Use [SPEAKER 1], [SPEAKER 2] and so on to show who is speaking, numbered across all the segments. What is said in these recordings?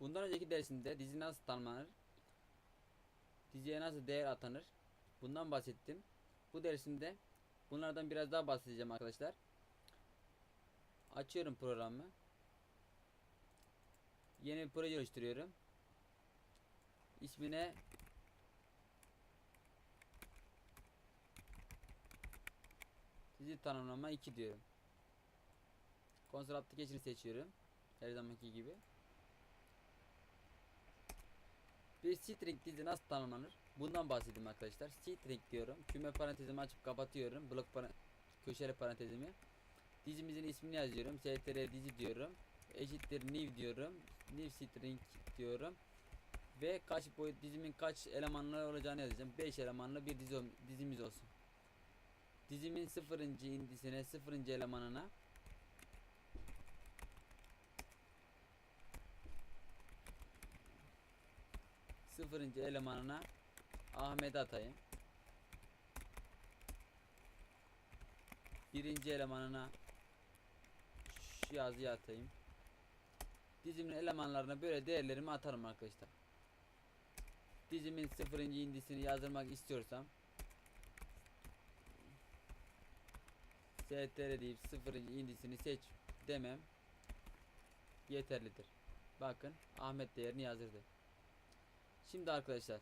[SPEAKER 1] Bundan önceki dersinde dizi nasıl tanımlanır? Diziye nasıl değer atanır? Bundan bahsettim. Bu dersinde bunlardan biraz daha bahsedeceğim arkadaşlar. Açıyorum programı. Yeni bir proje oluşturuyorum. İsmine dizi tanımlama 2 diyorum. Konsol application'ı seçiyorum. Her zamanki gibi. Bir string dizi nasıl tanımlanır? Bundan bahsedeyim arkadaşlar. String diyorum. Küme parantezimi açıp kapatıyorum. Blok para köşeli parantezimi. Dizimizin ismini yazıyorum. str dizi diyorum. Eşittir new diyorum. New string diyorum. Ve kaç boyut dizimin kaç elemanları olacağını yazacağım. 5 elemanlı bir dizi, dizimiz olsun. Dizimin sıfırıncı indisine sıfırıncı elemanına sıfırıncı elemanına Ahmet atayım. Birinci elemanına şu yazıyı atayım. Dizimin elemanlarına böyle değerlerimi atarım arkadaşlar. Dizimin sıfırıncı indisini yazdırmak istiyorsam str deyip sıfırıncı indisini seç demem yeterlidir. Bakın Ahmet değerini yazdırdı. Şimdi arkadaşlar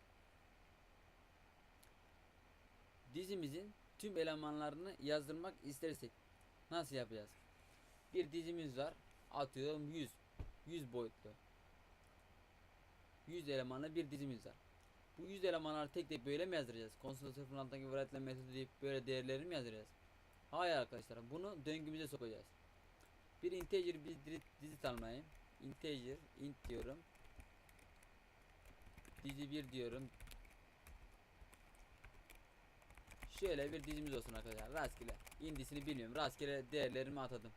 [SPEAKER 1] dizimizin tüm elemanlarını yazdırmak istersek nasıl yapacağız? Bir dizimiz var. Atıyorum 100. 100 boyutlu. 100 elemanlı bir dizimiz var. Bu 100 elemanları tek tek böyle mi yazdıracağız? Konsol sıfırın altındaki varietle metodu deyip böyle değerlerini mi yazdıracağız? Hayır arkadaşlar bunu döngümüze sokacağız. Bir integer bir dizi tanımlayayım. Integer int diyorum. Dizi 1 diyorum. Şöyle bir dizimiz olsun arkadaşlar. Rastgele. indisini bilmiyorum. Rastgele değerlerimi atadım.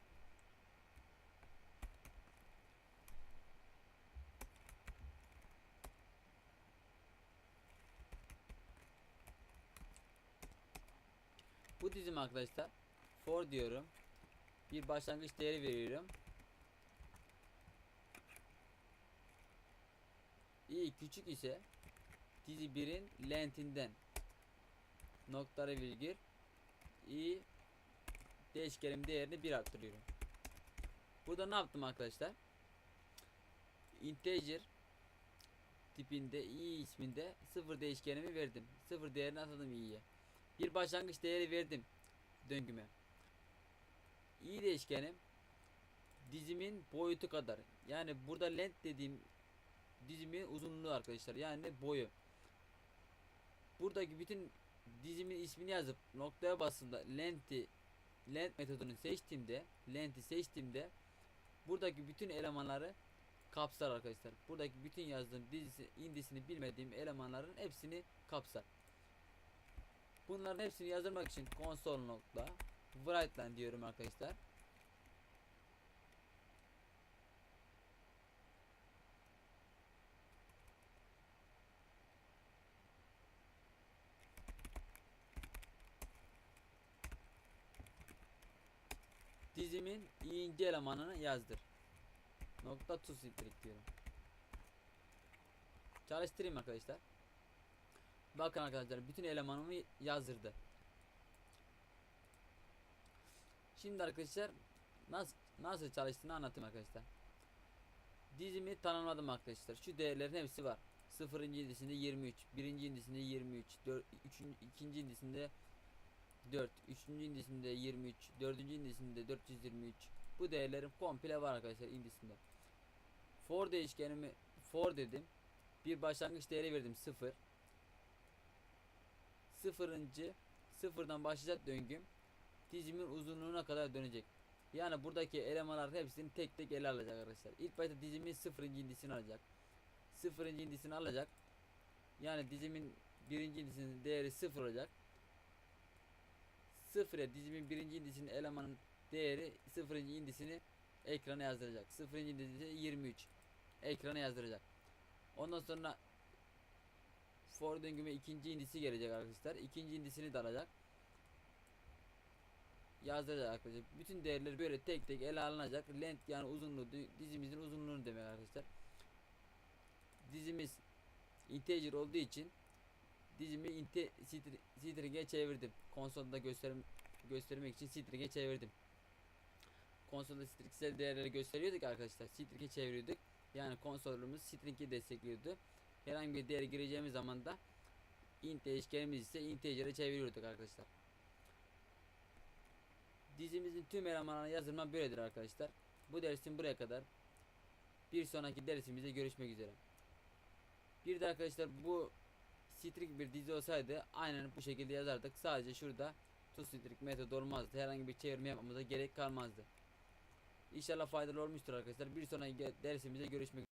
[SPEAKER 1] Bu dizim arkadaşlar for diyorum. Bir başlangıç değeri veriyorum. İ küçük ise dizi 1'in lengthinden noktalı virgül i değişkenim değerini 1 arttırıyorum. Burada ne yaptım arkadaşlar? Integer tipinde i isminde sıfır değişkenimi verdim. Sıfır değerini atadım i'ye. Bir başlangıç değeri verdim döngüme. i değişkenim dizimin boyutu kadar. Yani burada length dediğim dizimin uzunluğu arkadaşlar. Yani boyu. Buradaki bütün dizimin ismini yazıp noktaya bastığımda length'i length metodunu seçtiğimde length'i seçtiğimde buradaki bütün elemanları kapsar arkadaşlar. Buradaki bütün yazdığım dizisi indisini bilmediğim elemanların hepsini kapsar. Bunların hepsini yazdırmak için konsol nokta writeline diyorum arkadaşlar. Dizimin ince elemanını yazdır. Nokta to string diyorum. Çalıştırayım arkadaşlar. Bakın arkadaşlar bütün elemanımı yazdırdı. Şimdi arkadaşlar nasıl nasıl çalıştığını anlatayım arkadaşlar. Dizimi tanımladım arkadaşlar. Şu değerlerin hepsi var. 0. indisinde 23, 1. indisinde 23, 4, 3. ikinci indisinde 4, 3. indisinde 23, 4. indisinde 423. Bu değerlerim komple var arkadaşlar indisinde. For değişkenimi for dedim. Bir başlangıç değeri verdim 0. Sıfırıncı sıfırdan başlayacak döngüm dizimin uzunluğuna kadar dönecek. Yani buradaki elemanların hepsini tek tek ele alacak arkadaşlar. İlk başta dizimin sıfırıncı indisini alacak. Sıfırıncı indisini alacak. Yani dizimin birinci indisinin değeri sıfır olacak. Sıfıra dizimin birinci indisinin elemanın değeri sıfırıncı indisini ekrana yazdıracak. Sıfırıncı indisi 23 ekrana yazdıracak. Ondan sonra for döngüme ikinci indisi gelecek arkadaşlar. İkinci indisini de alacak. Yazdıracak arkadaşlar. Bütün değerleri böyle tek tek ele alınacak. Length yani uzunluğu dizimizin uzunluğunu demek arkadaşlar. dizimiz integer olduğu için dizimi str- string'e çevirdim. Konsolda gösterim göstermek için string'e çevirdim. Konsolda stringsel değerleri gösteriyorduk arkadaşlar. String'e çeviriyorduk. Yani konsolumuz string'i destekliyordu. Herhangi bir değer gireceğimiz zaman da int değişkenimiz ise integer'e çeviriyorduk arkadaşlar. Dizimizin tüm elemanlarına yazılma böyledir arkadaşlar. Bu dersin buraya kadar. Bir sonraki dersimizde görüşmek üzere. Bir de arkadaşlar bu string bir dizi olsaydı aynen bu şekilde yazardık. Sadece şurada toString metodu olmazdı. Herhangi bir çevirme yapmamıza gerek kalmazdı. İnşallah faydalı olmuştur arkadaşlar. Bir sonraki dersimizde görüşmek